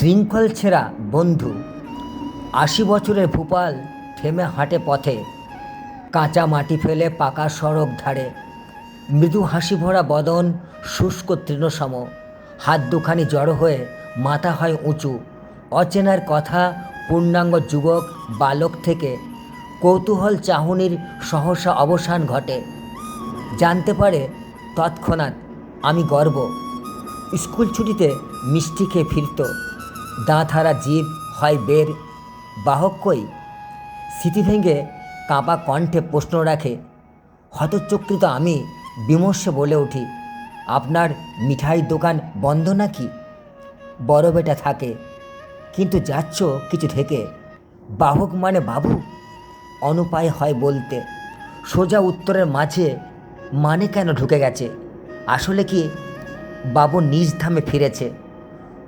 শৃঙ্খল ছেঁড়া বন্ধু। আশি বছরের ভূপাল থেমে হাঁটে পথে। কাঁচা মাটি ফেলে পাকা সড়ক ধারে। মৃদু হাসি ভরা বদন শুষ্ক তৃণসম। হাত দুখানি জড়ো হয়ে মাথা হয় উঁচু। অচেনার কথা পূর্ণাঙ্গ যুবক, বালক থেকে কৌতূহল চাহনির সহসা অবসান ঘটে। জানতে পারে, তৎক্ষণাৎ আমি গর্ব। স্কুল ছুটিতে মিষ্টি খেয়ে ফিরত। দাঁত হারা জীব, হয় বের, বাহক কই? স্মৃতি ভেঙে কাঁপা কণ্ঠে প্রশ্ন রাখে, হতচকৃত আমি বিমর্ষে বলে উঠি, আপনার মিঠাই দোকান বন্ধ নাকি? বড় বেটা থাকে, কিন্তু যাচ্ছ কিছু থেকে, বাহক মানে বাবু? অনুপায় হয় বলতে, সোজা উত্তরের মাঝে মানে কেন ঢুকে গেছে? আসলে কি? বাবু নিজ ধামে ফিরেছে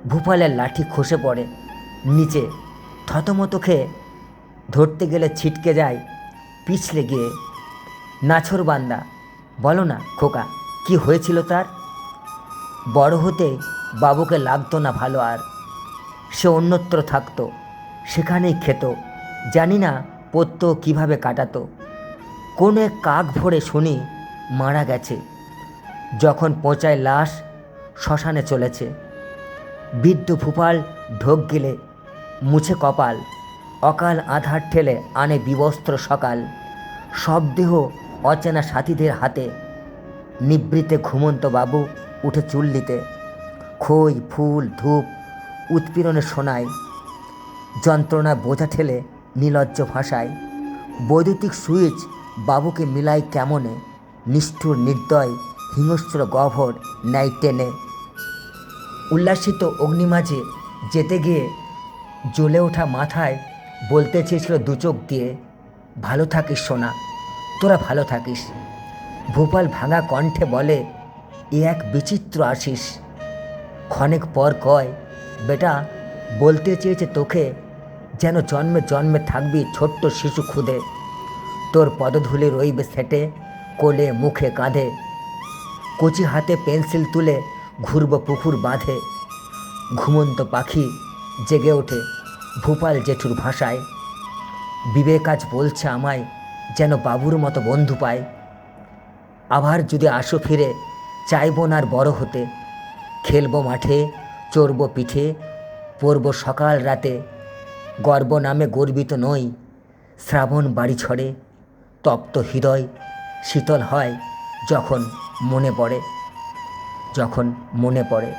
ভূপালের লাঠি খসে পড়ে। নিচে থতমত খেয়ে ধরতে গেলে ছিটকে যায়, পিছলে গিয়ে। নাছর বান্দা, বলো না খোকা, কি হয়েছিল তার? বড় হতে বাবুকে লাগতো না ভালো আর। সে অন্যত্র থাকতো, সেখানেই খেত। জানি না পড়তো কীভাবে কাটাতো। কোন কাক ভরে শুনি মারা গেছে, যখন পচায় লাশ শ্মশানে চলেছে। বৃদ্ধ ভূপাল ঢোক গেলে, মুছে কপাল, অকাল আধার ঠেলে আনে বিবস্ত্র সকাল। সব দেহ অচেনা সাথীদের হাতে নিবৃতে ঘুমন্ত বাবু উঠে চুল্লিতে খই, ফুল, ধূপ উৎপীড়নে শোনায় যন্ত্রণা বোঝা ঠেলে নিলজ্জ ভাষায়। বৈদ্যুতিক সুইচ বাবুকে মিলাই কেমনে? নিষ্ঠুর নির্দয় হিংস্র গহ্বর ন্যায় টেনে। উল্লাসিত অগ্নিমাঝে যেতে গিয়ে জ্বলে ওঠা মাথায় বলতে চেয়েছিল দু চোখ দিয়ে, ভালো থাকিস সোনা, তোরা ভালো থাকিস। ভূপাল ভাঙা কণ্ঠে বলে, এ এক বিচিত্র আশিস। ক্ষণেক পর কয়, বেটা, বলতে চেয়েছে তোকে যেন জন্মে জন্মে থাকবি ছোট্ট শিশু খুদে। তোর পদধূলি রইবে সেটে, কোলে মুখে কাঁধে। কচি হাতে পেন্সিল তুলে ঘুরব পুকুর বাঁধে। ঘুমন্ত পাখি জেগে ওঠে ভূপাল জেঠুর ভাষায়। বিবেক আজ বলছে আমায় যেন বাবুর মতো বন্ধু পায়। আবার যদি আসো ফিরে, চাইব না আর বড় হতে। খেলব মাঠে, চড়ব পিঠে পড়ব সকাল রাতে। গর্ব নামে গর্বিত নই, শ্রাবণ বাড়ি ছড়ে। তপ্ত হৃদয় শীতল হয় যখন মনে পড়ে। যখন মনে পড়ে।